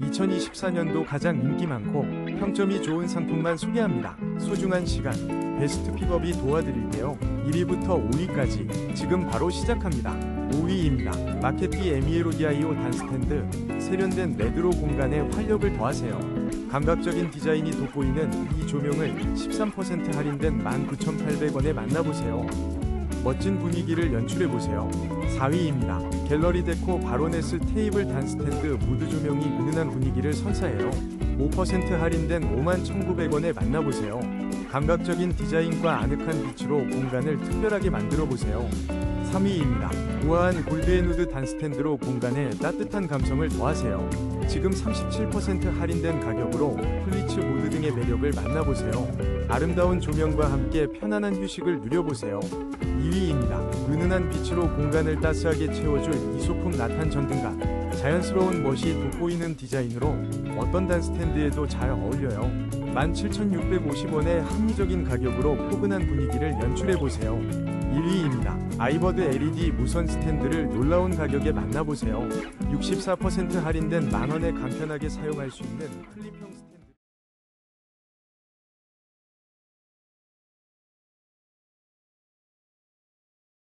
2024년도 가장 인기 많고 평점이 좋은 상품만 소개합니다. 소중한 시간, 베스트 픽업이 도와드릴게요. 1위부터 5위까지 지금 바로 시작합니다. 5위입니다. 마케티 에미에로디아이오 단스탠드 세련된 레드로 공간에 활력을 더하세요. 감각적인 디자인이 돋보이는 이 조명을 13% 할인된 19,800원에 만나보세요. 멋진 분위기를 연출해보세요. 4위입니다. 갤러리 데코 바로네스 테이블 단스탠드 무드 조명이 은은한 분위기를 선사해요. 5% 할인된 51,900원에 만나보세요. 감각적인 디자인과 아늑한 빛으로 공간을 특별하게 만들어보세요. 3위입니다. 우아한 골드앤우드 단스탠드로 공간에 따뜻한 감성을 더하세요. 지금 37% 할인된 가격으로 등의 매력을 만나보세요. 아름다운 조명과 함께 편안한 휴식을 누려보세요. 2위입니다. 은은한 빛으로 공간을 따스하게 채워줄 이소품 나탄 전등과 자연스러운 멋이 돋보이는 디자인으로 어떤 단스탠드에도 잘 어울려요. 17,650원의 합리적인 가격으로 포근한 분위기를 연출해보세요. 1위입니다. 아이버드 LED 무선 스탠드를 놀라운 가격에 만나보세요. 64% 할인된 만원에 간편하게 사용할 수 있는 클립형